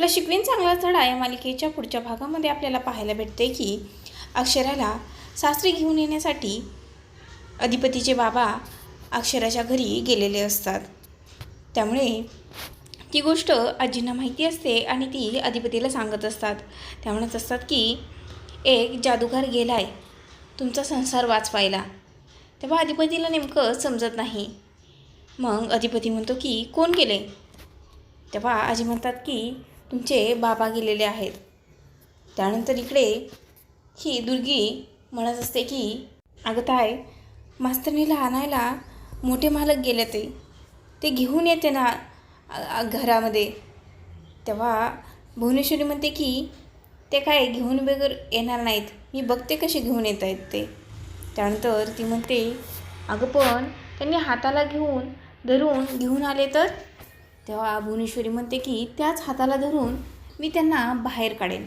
तुला शिकवीन चांगला चढा या मालिकेच्या पुढच्या भागामध्ये आपल्याला पाहायला भेटते की अक्षराला सासरी घेऊन येण्यासाठी अधिपतीचे बाबा अक्षराच्या घरी गेलेले असतात. त्यामुळे ती गोष्ट आजींना माहिती असते आणि ती अधिपतीला सांगत असतात. त्या म्हणत असतात की एक जादूगार गेला आहे तुमचा संसार वाचवायला. तेव्हा अधिपतीला नेमकं समजत नाही. मग अधिपती म्हणतो की कोण गेले? तेव्हा आजी म्हणतात की तुमचे बाबा गेलेले आहेत. त्यानंतर इकडे ही दुर्गी म्हणत असते की अगं ताय मास्तरणीला आणायला मोठे मालक गेले ते. ते घेऊन येते ना घरामध्ये. तेव्हा भुवनेश्वरी म्हणते की ते काय घेऊन वगैरे येणार नाहीत. मी बघते कसे घेऊन येत आहेत ते. त्यानंतर ती म्हणते अगं पण त्यांनी हाताला घेऊन धरून घेऊन आले तर? तेव्हा भुवनेश्वरी म्हणते की त्याच हाताला धरून मी त्यांना बाहेर काढेन.